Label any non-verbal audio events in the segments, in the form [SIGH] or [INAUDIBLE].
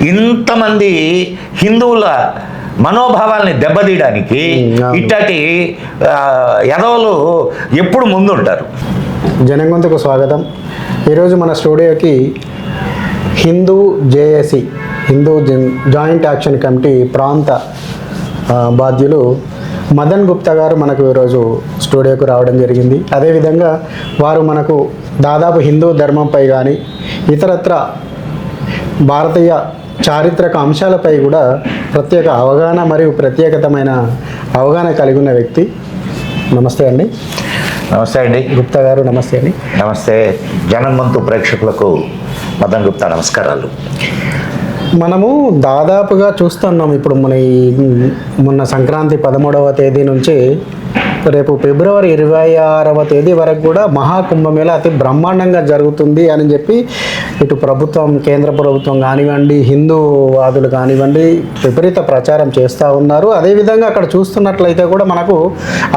ఇంతమంది హిందువుల మనోభావాల్ని దెబ్బతీయడానికి. ఇట్టటి ఎదవలు ఎప్పుడు ముందుంటారు? జనగొంతకు స్వాగతం. ఈరోజు మన స్టూడియోకి Hindu J A C Hindu Jan- joint action committee ప్రాంత బాధ్యులు మదన్ గుప్తా గారు మనకు ఈరోజు స్టూడియోకు రావడం జరిగింది. అదేవిధంగా వారు మనకు దాదాపు హిందూ ధర్మంపై కానీ ఇతరత్ర భారతీయ చారిత్రక అంశాలపై కూడా ప్రత్యేక అవగాహన మరియు ప్రత్యేకతమైన అవగాహన కలిగి ఉన్న వ్యక్తి. నమస్తే అండి. నమస్తే అండి. గుప్తా గారు నమస్తే అండి. నమస్తే. జనమంతు ప్రేక్షకులకు మదన్ గుప్తా నమస్కారాలు. మనము దాదాపుగా చూస్తున్నాం ఇప్పుడు మన ఈ మొన్న సంక్రాంతి పదమూడవ తేదీ నుంచి రేపు ఫిబ్రవరి ఇరవై ఆరవ తేదీ వరకు కూడా మహాకుంభమేళ అతి బ్రహ్మాండంగా జరుగుతుంది అని చెప్పి ఇటు ప్రభుత్వం కేంద్ర ప్రభుత్వం కానివ్వండి హిందూవాదులు కానివ్వండి విపరీత ప్రచారం చేస్తూ ఉన్నారు. అదేవిధంగా అక్కడ చూస్తున్నట్లయితే కూడా మనకు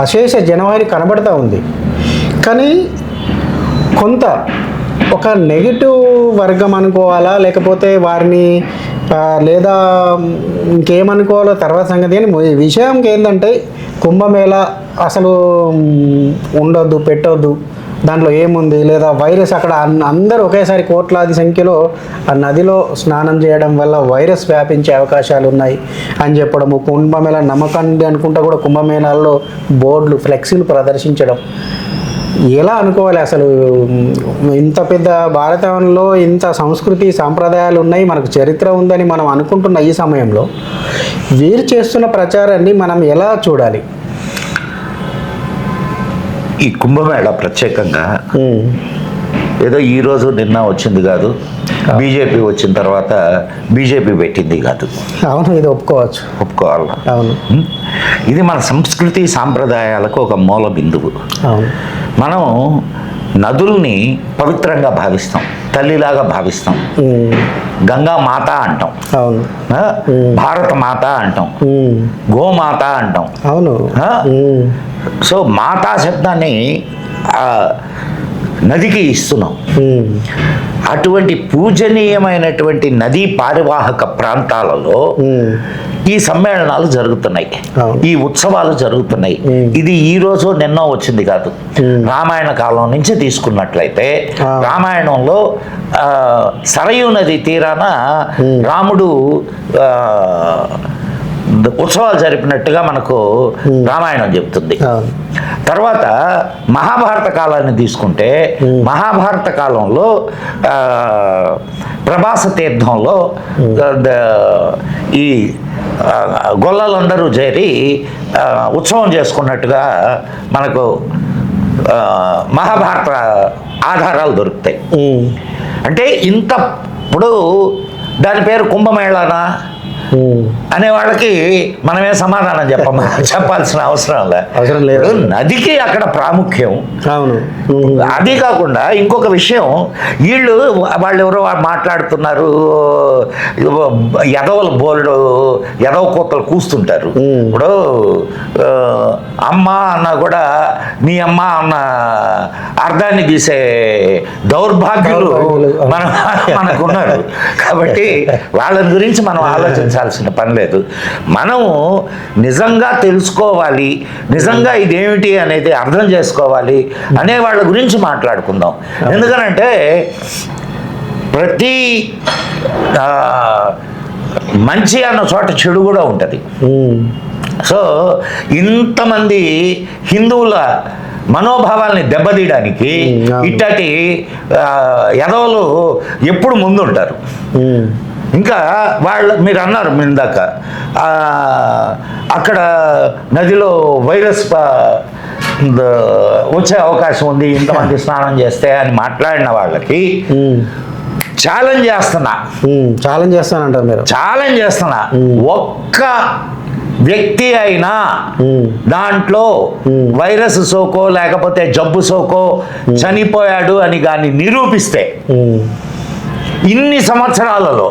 అశేష జనవాహిని కనబడతా ఉంది. కానీ కొంత ఒక నెగిటివ్ వర్గం అనుకోవాలా? లేకపోతే వారిని లేదా ఇంకేమనుకోవాలో తర్వాత సంగతి అని విషయం ఏంటంటే కుంభమేళ అసలు ఉండొద్దు పెట్టొద్దు. దాంట్లో ఏముంది? లేదా వైరస్ అక్కడ అన్- అందరూ ఒకేసారి కోట్లాది సంఖ్యలో ఆ నదిలో స్నానం చేయడం వల్ల వైరస్ వ్యాపించే అవకాశాలు ఉన్నాయి అని చెప్పడము కుంభమేళ నమ్మకండి అనుకుంటా కూడా కుంభమేళాల్లో బోర్డులు ఫ్లెక్సీలు ప్రదర్శించడం. ఎలా అనుకోవాలి అసలు? ఇంత పెద్ద భారతంలో ఇంత సంస్కృతి సాంప్రదాయాలు ఉన్నాయి మనకు చరిత్ర ఉందని మనం అనుకుంటున్న ఈ సమయంలో వీరు చేస్తున్న ప్రచారాన్ని మనం ఎలా చూడాలి? ఈ కుంభమేళ ప్రత్యేకంగా ఏదో ఈ రోజు నిన్న వచ్చింది కాదు బీజేపీ వచ్చిన తర్వాత బీజేపీ పెట్టింది కాదు. అవును ఇది ఒప్పుకోవచ్చు. ఒప్పుకోవాలి? అవును? ఇది మన సంస్కృతి సాంప్రదాయాలకు ఒక మూల బిందువు. అవును. మనం నదుల్ని పవిత్రంగా భావిస్తాం తల్లిలాగా భావిస్తాం. గంగా మాత అంటాం. అవును? భారత మాత అంటాం. గోమాత అంటాం. అవును. సో మాతా శబ్దాన్ని ఆ నదికి ఇస్తున్నాం అటువంటి పూజనీయమైనటువంటి నదీ పారివాహక ప్రాంతాలలో ఈ సమ్మేళనాలు జరుగుతున్నాయి. ఈ ఉత్సవాలు జరుగుతున్నాయి. ఇది ఈ రోజు నిన్న వచ్చింది కాదు. రామాయణ కాలం నుంచి తీసుకున్నట్లయితే. రామాయణంలో సరయూ నది తీరాన. రాముడు ఆ, ఉత్సవాలు జరిపినట్టుగా మనకు రామాయణం చెప్తుంది. తర్వాత మహాభారత కాలాన్ని తీసుకుంటే. మహాభారత కాలంలో ప్రభాస తీర్థంలో ఈ గొల్లలందరూ చేరి ఉత్సవం చేసుకున్నట్టుగా మనకు మహాభారత ఆధారాలు దొరుకుతాయి. అంటే ఇంత ఇప్పుడు దాని పేరు కుంభమేళానా? అనే వాళ్ళకి మనమే సమాధానం చెప్పమ? [LAUGHS] చెప్పాల్సిన అవసరం అవసరం లేదు. నదికి అక్కడ ప్రాముఖ్యం. అవును. అది కాకుండా ఇంకొక విషయం వీళ్ళు వాళ్ళు ఎవరో మాట్లాడుతున్నారు ఎదవల బోల్డ్ ఎదవ కూతలు కూస్తుంటారు. ఇప్పుడు అమ్మ అన్న కూడా నీ అమ్మ అన్న అర్థాన్ని తీసే దౌర్భాగ్యులు. మన [LAUGHS] మనకున్నారు. కాబట్టి వాళ్ళని గురించి మనం ఆలోచించాల్సిన పని లేదు. మనము నిజంగా తెలుసుకోవాలి నిజంగా ఇదేమిటి అనేది అర్థం చేసుకోవాలి అనే వాళ్ళ గురించి మాట్లాడుకుందాం. ఎందుకనంటే ప్రతి మంచి అన్న చోట చెడు కూడా ఉంటుంది. సో ఇంతమంది హిందువుల మనోభావాల్ని దెబ్బతీయడానికి. ఇట్టటి ఎదవలు ఎప్పుడు ముందుంటారు. ఇంకా వాళ్ళ మీరు అన్నారు మీ ఇందాక అక్కడ నదిలో వైరస్ వచ్చే అవకాశం ఉంది ఇంతమంది [LAUGHS] స్నానం చేస్తే అని మాట్లాడిన వాళ్ళకి ఛాలెంజ్ చేస్తున్నా ఛాలెంజ్ చేస్తానంటారు మీరు ఛాలెంజ్ చేస్తున్నా. ఒక్క వ్యక్తి అయినా. దాంట్లో. వైరస్ సోకో లేకపోతే జబ్బు సోకో చనిపోయాడు అని కానీ నిరూపిస్తే ఇన్ని సంవత్సరాలలో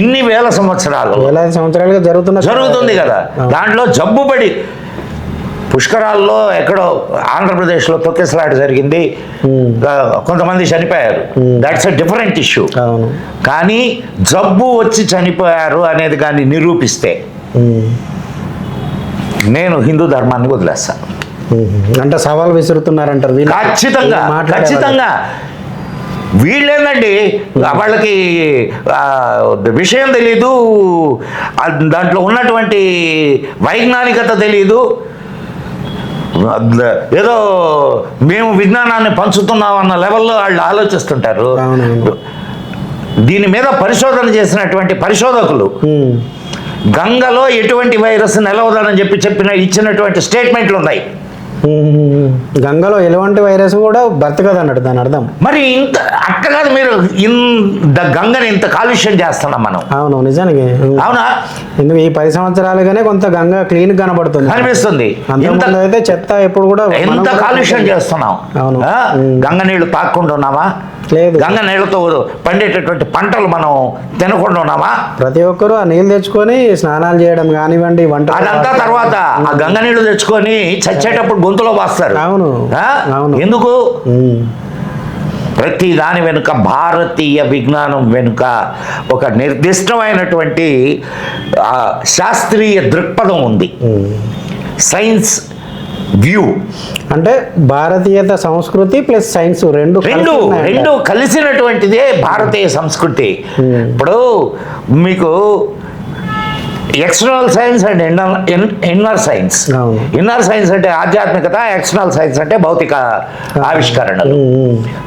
ఇన్ని వేల సంవత్సరాలలో వేలాది సంవత్సరాలుగా జరుగుతున్న జరుగుతుంది కదా. దాంట్లో జబ్బు పడి పుష్కరాల్లో ఎక్కడో ఆంధ్రప్రదేశ్లో తొక్కిసలాట జరిగింది. కొంతమంది చనిపోయారు. దాట్స్ అ డిఫరెంట్ ఇష్యూ కానీ జబ్బు వచ్చి చనిపోయారు అనేది కానీ నిరూపిస్తే. నేను హిందూ ధర్మాన్ని వదిలేస్తాను. అంటే సవాల్ విసురుతున్నారంటారు. ఖచ్చితంగా ఖచ్చితంగా. వీళ్ళేందండి వాళ్ళకి విషయం తెలీదు దాంట్లో ఉన్నటువంటి వైజ్ఞానికత తెలీదు ఏదో మేము విజ్ఞానాన్ని పంచుతున్నాం అన్న లెవెల్లో వాళ్ళు ఆలోచిస్తుంటారు. దీని మీద పరిశోధన చేసినటువంటి పరిశోధకులు. గంగలో ఎటువంటి వైరస్ నిలవదని చెప్పి చెప్పిన ఇచ్చినటువంటి స్టేట్మెంట్లు ఉన్నాయి. గంగలో ఎలాంటి వైరస్ కూడా బ్రతకదు అన్నట్టు దాని అర్థం. మరి ఇంత అట్లా కాదు మీరు ఇంత గంగని ఇంత కాలుష్యం చేస్తున్నాం మనం. అవును నిజానికి. అవునా? ఎందుకు ఈ పది సంవత్సరాలుగానే కొంత గంగ క్లీన్ కనబడుతుంది. అనిపిస్తుంది అయితే చెత్త ఎప్పుడు కూడా ఎంత కాలుష్యం చేస్తున్నాం? అవును. గంగ నీళ్ళు తాక్కుండా ఉన్నామా? లేదు. గంగ నీళ్ళతో పండేటటువంటి పంటలు మనం తినకుండా ఉన్నామా? ప్రతి ఒక్కరూ ఆ నీళ్ళు తెచ్చుకొని స్నానాలు చేయడం కానివ్వండి వంట అదంతా తర్వాత ఆ గంగ నీళ్ళు తెచ్చుకొని చచ్చేటప్పుడు గొంతులో వాస్తారు అవును. ఆ? అవును. ఎందుకు. ప్రతి దాని వెనుక భారతీయ విజ్ఞానం వెనుక ఒక నిర్దిష్టమైనటువంటి శాస్త్రీయ దృక్పథం ఉంది. సైన్స్ వ్యూ అంటే భారతీయత సంస్కృతి ప్లస్ సైన్స్ రెండు రెండు. రెండు కలిసినటువంటిదే భారతీయ సంస్కృతి. ఇప్పుడు మీకు external science and inner science అవును. ఇన్నర్ సైన్స్ అంటే ఆధ్యాత్మికత ఎక్స్టర్నల్ సైన్స్ అంటే భౌతిక ఆవిష్కరణలు.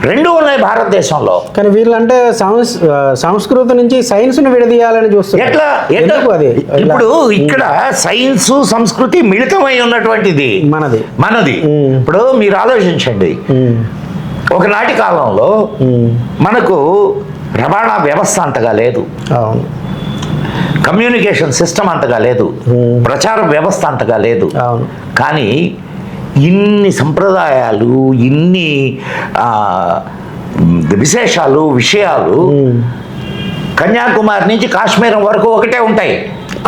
రెండు ఉన్నాయి భారతదేశంలో. కానీ వీళ్ళంటే సంస్కృతి నుంచి సైన్స్ను విడదీయాలని చూస్తున్నారు. ఎట్లా? ఇప్పుడు ఇక్కడ సైన్స్ సంస్కృతి మిళితమై ఉన్నటువంటిది. మనది. మనది. ఇప్పుడు మీరు ఆలోచించండి. ఒకనాటి కాలంలో. మనకు రవాణా వ్యవస్థ అంతగా లేదు. అవును. కమ్యూనికేషన్ సిస్టమ్ అంతగా లేదు. మ్మ్. ప్రచార వ్యవస్థ అంతగా లేదు. కానీ ఇన్ని సంప్రదాయాలు ఇన్ని విశేషాలు విషయాలు ఉమ్. కన్యాకుమారి నుంచి కాశ్మీరం వరకు ఒకటే ఉంటాయి.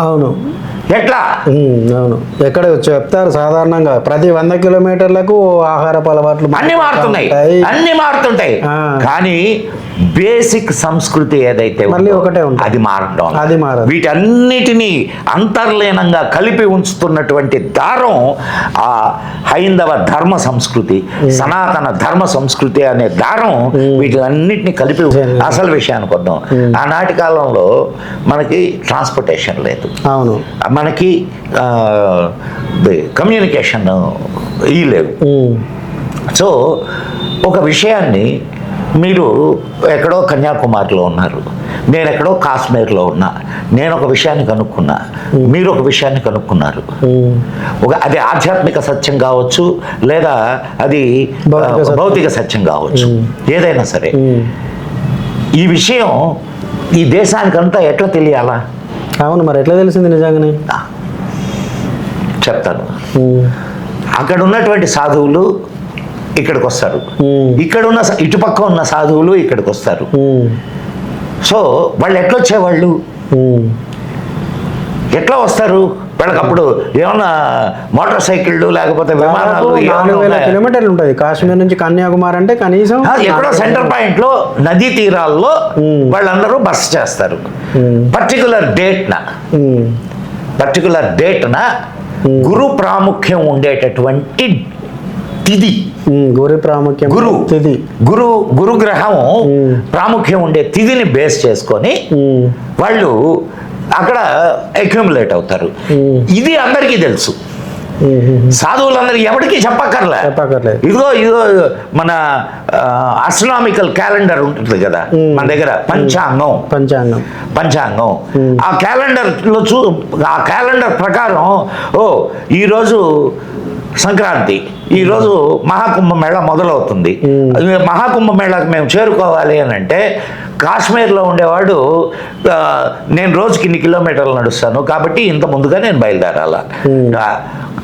అవును. ఎట్లా అవును ఎక్కడ చెప్తారు సాధారణంగా ప్రతి వంద కిలోమీటర్లకు ఆహారపు అలవాట్లు అన్ని మారుతున్నాయి. అన్ని మారుతుంటాయి. కానీ బేసిక్ సంస్కృతి ఏదైతే మళ్ళీ ఒకటే ఉంటుంది. అది మారడం. అది మారదు. వీటన్నిటినీ అంతర్లీనంగా కలిపి ఉంచుతున్నటువంటి దారం ఆ హైందవ ధర్మ సంస్కృతి సనాతన ధర్మ సంస్కృతి అనే దారం వీటన్నిటిని కలిపి. అసలు విషయానికి వద్దాం ఆనాటి కాలంలో మనకి ట్రాన్స్పోర్టేషన్ లేదు అవును మనకి కమ్యూనికేషన్ ఇవి లేవు. ఉమ్, సో ఒక విషయాన్ని మీరు ఎక్కడో కన్యాకుమారిలో ఉన్నారు. నేను ఎక్కడో కాశ్మీర్లో ఉన్నా. నేను ఒక విషయాన్ని కనుక్కున్నా. మీరు ఒక విషయాన్ని కనుక్కున్నారు. ఒక అది ఆధ్యాత్మిక సత్యం కావచ్చు లేదా అది భౌతిక సత్యం. కావచ్చు. ఏదైనా సరే. ఈ విషయం ఈ దేశానికంతా ఎట్లా తెలియాలా? అవును మరి ఎట్లా తెలిసింది నిజంగానే? చెప్తాను. అక్కడ ఉన్నటువంటి సాధువులు ఇక్కడికి వస్తారు ఇక్కడ ఉన్న ఇటుపక్క ఉన్న సాధువులు ఇక్కడికి వస్తారు సో వాళ్ళు ఎట్లా వచ్చేవాళ్ళు ఉమ్. ఎట్లా వస్తారు? వాళ్ళకి అప్పుడు ఏమన్నా మోటార్ సైకిళ్ళు లేకపోతే విమానాలు నాలుగు వేల? కిలోమీటర్లు ఉంటుంది కాశ్మీర్ నుంచి కన్యాకుమారి అంటే కనీసం ఎక్కడో సెంటర్ పాయింట్లో నదీ తీరాల్లో. వాళ్ళందరూ బస్ చేస్తారు. పర్టికులర్ డేట్న పర్టికులర్ డేట్న గురు ప్రాముఖ్యం ఉండేటటువంటి తిది. గురి ప్రాముఖ్యం గురు. తిథి గురు గురుగ్రహం. ప్రాముఖ్యం ఉండే తిథిని బేస్ చేసుకొని వాళ్ళు అక్కడ అక్యుములేట్ అవుతారు. ఇది అందరికీ తెలుసు. సాధువులందరికీ ఎవరికి చెప్పక్కర్లే. చెప్పక్కర్లేదు. ఇదిగో ఇదిగో మన అస్ట్రానామికల్ క్యాలెండర్ ఉంటుంది కదా. మన దగ్గర పంచాంగం. పంచాంగం. పంచాంగం. ఆ క్యాలెండర్లో చూ ఆ క్యాలెండర్ ప్రకారం ఓ ఈరోజు సంక్రాంతి ఈరోజు మహాకుంభమేళ మొదలవుతుంది. మహాకుంభమేళాకి మేము చేరుకోవాలి అని అంటే కాశ్మీర్లో ఉండేవాడు నేను రోజుకి ఇన్ని కిలోమీటర్లు నడుస్తాను కాబట్టి ఇంత ముందుగా నేను బయలుదేరాల.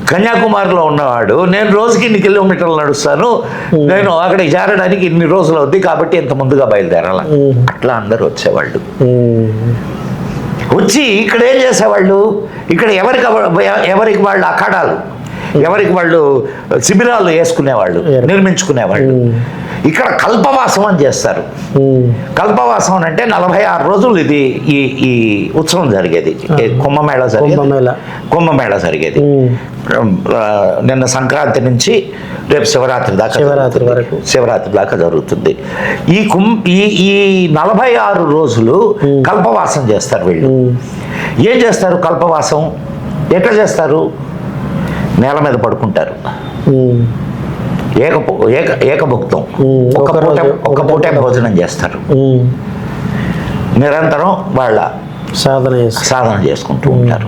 కన్యాకుమారిలో ఉన్నవాడు నేను రోజుకి ఇన్ని కిలోమీటర్లు నడుస్తాను నేను అక్కడికి చేరడానికి ఇన్ని రోజులు అవుద్ది కాబట్టి ఇంత ముందుగా బయలుదేరాల. అట్లా అందరూ వచ్చేవాళ్ళు. వచ్చి ఇక్కడ ఏం చేసేవాళ్ళు? ఇక్కడ ఎవరికి ఎవ- ఎవరికి వాళ్ళు అఖాడాలు? ఎవరికి వాళ్ళు శిబిరాలు వేసుకునేవాళ్ళు నిర్మించుకునేవాళ్ళు. ఇక్కడ కల్పవాసం అని చేస్తారు. కల్పవాసం అని అంటే నలభై ఆరు రోజులు ఇది ఈ ఈ ఉత్సవం జరిగేది. కుంభమేళ జరిగేది. కుంభమేళ. జరిగేది. నిన్న సంక్రాంతి నుంచి రేపు శివరాత్రి దాకా శివరాత్రి. వరకు. శివరాత్రి దాకా జరుగుతుంది. ఈ కుం ఈ ఈ నలభై ఆరు రోజులు కల్పవాసం చేస్తారు వీళ్ళు. ఏం చేస్తారు కల్పవాసం? ఎట్లా చేస్తారు? నేల మీద పడుకుంటారు. ఏక ఏక ఏకభుక్తం. ఒక పూట ఒక పూట. భోజనం చేస్తారు. నిరంతరం వాళ్ళ సాధన సాధన చేసుకుంటూ ఉంటారు.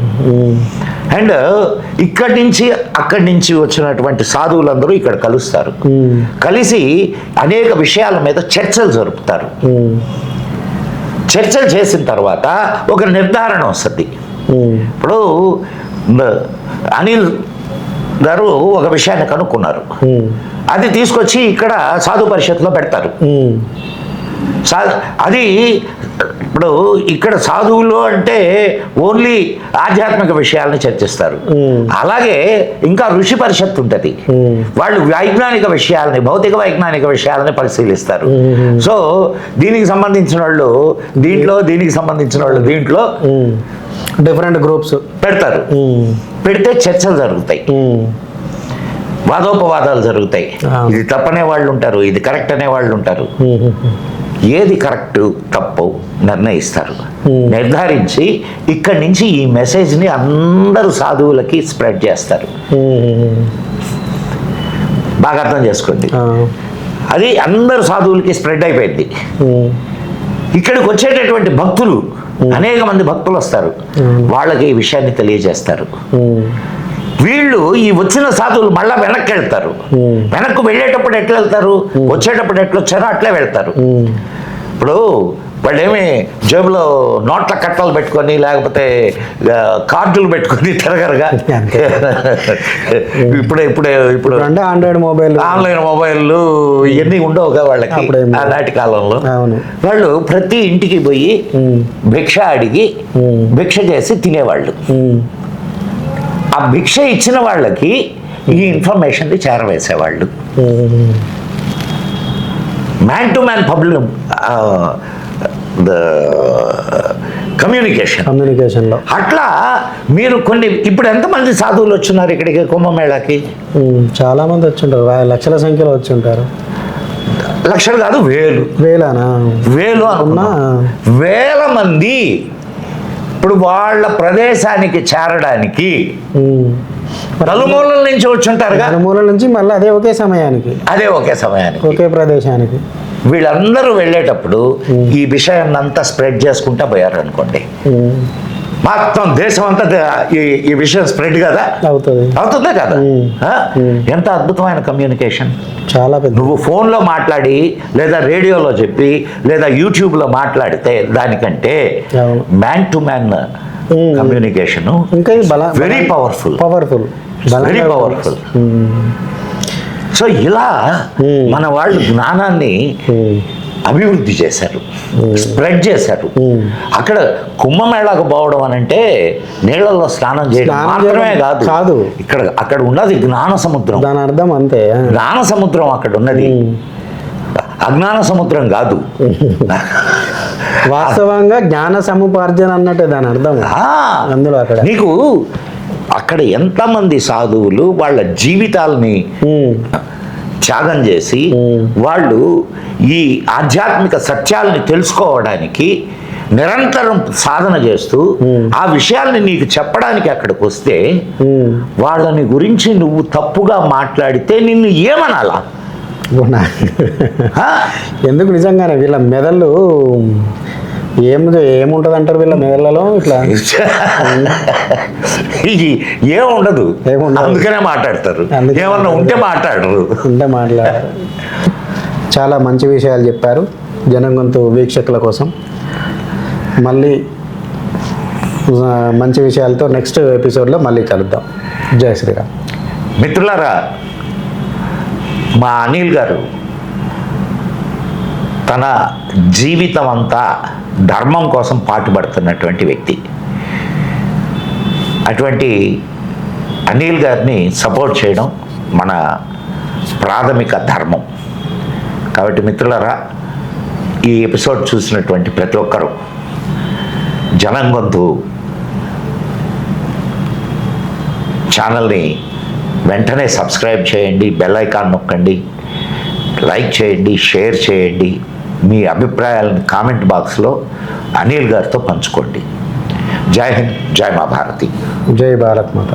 అండ్ ఇక్కడి నుంచి అక్కడి నుంచి వచ్చినటువంటి సాధువులందరూ ఇక్కడ కలుస్తారు. కలిసి అనేక విషయాల మీద చర్చలు జరుపుతారు. చర్చలు చేసిన తర్వాత ఒక నిర్ధారణ వస్తుంది. ఇప్పుడు అనిల్ గారు ఒక విషయాన్ని కనుక్కున్నారు. అది తీసుకొచ్చి ఇక్కడ సాధు పరిషత్లో పెడతారు. అది ఇప్పుడు ఇక్కడ సాధువులు అంటే ఓన్లీ ఆధ్యాత్మిక విషయాలను చర్చిస్తారు. అలాగే ఇంకా ఋషి పరిషత్ ఉంటుంది. వాళ్ళు వైజ్ఞానిక విషయాలని భౌతిక వైజ్ఞానిక విషయాలని పరిశీలిస్తారు. సో దీనికి సంబంధించిన వాళ్ళు దీంట్లో దీనికి సంబంధించిన వాళ్ళు దీంట్లో. Different groups. పెడతారు. పెడితే చర్చలు జరుగుతాయి. వాదోపవాదాలు జరుగుతాయి. ఇది తప్పనే వాళ్ళు ఉంటారు ఇది కరెక్ట్ అనే వాళ్ళు ఉంటారు. ఏది కరెక్ట్ తప్పు నిర్ణయిస్తారు. నిర్ధారించి ఇక్కడి నుంచి ఈ మెసేజ్ని అందరూ సాధువులకి స్ప్రెడ్ చేస్తారు. బాగా అర్థం చేసుకోండి. అది అందరూ సాధువులకి స్ప్రెడ్ అయిపోయింది. ఇక్కడికి వచ్చేటటువంటి భక్తులు అనేక మంది భక్తులు వస్తారు. వాళ్ళకి ఈ విషయాన్ని తెలియజేస్తారు. వీళ్ళు ఈ వచ్చిన సాధువులు మళ్ళా వెనక్కి వెళ్తారు. వెనక్కు వెళ్ళేటప్పుడు ఎట్లా వెళ్తారు? వచ్చేటప్పుడు ఎట్లా వచ్చారో అట్లే వెళ్తారు. ఇప్పుడు వాళ్ళు ఏమి జేబులో నోట్ల కట్టలు పెట్టుకొని లేకపోతే కార్డులు పెట్టుకొని తిరగరుగా. ఇప్పుడే ఇప్పుడే ఇప్పుడు అంటే ఆండ్రాయిడ్ మొబైల్. ఆన్లైన్ మొబైల్లు ఇవన్నీ ఉండవుగా వాళ్ళకి. ఆనాటి కాలంలో. వాళ్ళు ప్రతి ఇంటికి పోయి భిక్ష అడిగి భిక్ష చేసి తినేవాళ్ళు. ఆ భిక్ష ఇచ్చిన వాళ్ళకి ఈ ఇన్ఫర్మేషన్ని చేరవేసేవాళ్ళు. ఉమ్, man to man public the communication కమ్యూనికేషన్లో అట్లా మీరు కొన్ని ఇప్పుడు ఎంతమంది సాధువులు వచ్చినారు ఇక్కడికి కుంభమేళాకి? ఉమ్, చాలా మంది వచ్చింటారు లక్షల సంఖ్యలో వచ్చింటారు. లక్షలు కాదు వేలు. వేలానా? వేలు అనుకున్నా. అవునా? వేల మంది ఇప్పుడు వాళ్ళ ప్రదేశానికి చేరడానికి. నలుమూలల నుంచి వచ్చి ఉంటారుగా నలుమూల నుంచి మళ్ళీ అదే ఒకే సమయానికి. అదే ఒకే సమయానికి. ఒకే ప్రదేశానికి. వీళ్ళందరూ వెళ్ళేటప్పుడు ఈ విషయాన్ని అంతా స్ప్రెడ్ చేసుకుంటా పోయారు అనుకోండి మొత్తం దేశం అంతా ఈ ఈ విషయం స్ప్రెడ్ కదా? అవుతుంది. అవుతుందే కదా. ఎంత అద్భుతమైన కమ్యూనికేషన్ చాలా పెద్ద. నువ్వు ఫోన్లో మాట్లాడి లేదా రేడియోలో చెప్పి లేదా యూట్యూబ్లో మాట్లాడితే దానికంటే. Man to man. కమ్యూనికేషన్ ఇంకా very powerful powerful very powerful so ఇలా. మన వాళ్ళు జ్ఞానాన్ని అభివృద్ధి చేశారు స్ప్రెడ్ చేశారు. అక్కడ కుంభమేళాకు పోవడం అని అంటే నీళ్ళల్లో స్నానం చేయడం మాత్రమే కాదు. కాదు. ఇక్కడ అక్కడ ఉన్నది జ్ఞాన సముద్రం. దాని అర్థం అంతే. జ్ఞాన సముద్రం అక్కడ ఉన్నది. అజ్ఞాన సముద్రం కాదు. వాస్తవంగా జ్ఞాన సముపార్జన అన్నట్టే దాని అర్థం. అందులో అక్కడ. నీకు అక్కడ ఎంతమంది సాధువులు వాళ్ళ జీవితాలని త్యాగం చేసి. వాళ్ళు ఈ ఆధ్యాత్మిక సత్యాలని తెలుసుకోవడానికి నిరంతరం సాధన చేస్తూ. ఆ విషయాల్ని నీకు చెప్పడానికి అక్కడికి వస్తే. వాళ్ళని గురించి నువ్వు తప్పుగా మాట్లాడితే నిన్ను ఏమనాలా? ఎందుకు నిజంగానే వీళ్ళ మెదళ్ళు ఏం ఏముంటది అంటారు వీళ్ళ మెదళ్ళలో ఇట్లా? ఇది ఏముండదు. అందుకనే మాట్లాడతారు. ఏమన్నా ఉంటే మాట్లాడరు. ఉంటే మాట్లాడారు. చాలా మంచి విషయాలు చెప్పారు జనం గొంతు వీక్షకుల కోసం. మళ్ళీ మంచి విషయాలతో నెక్స్ట్ ఎపిసోడ్లో మళ్ళీ కలుద్దాం. జై శ్రీరామ్. మిత్రులారా మా అనిల్ గారు తన జీవితం అంతా ధర్మం కోసం పాటుపడుతున్నటువంటి వ్యక్తి. అటువంటి అనిల్ గారిని సపోర్ట్ చేయడం మన ప్రాథమిక ధర్మం. కాబట్టి మిత్రులరా ఈ ఎపిసోడ్ చూసినటువంటి ప్రతి ఒక్కరూ జనం గొంతు ఛానల్ని వెంటనే సబ్స్క్రైబ్ చేయండి బెల్ ఐకాన్ నొక్కండి లైక్ చేయండి షేర్ చేయండి. మీ అభిప్రాయాలను కామెంట్ బాక్స్లో అనిల్ గారితో పంచుకోండి. జై హింద్ జై మా భారతి జై భారత్ మాత.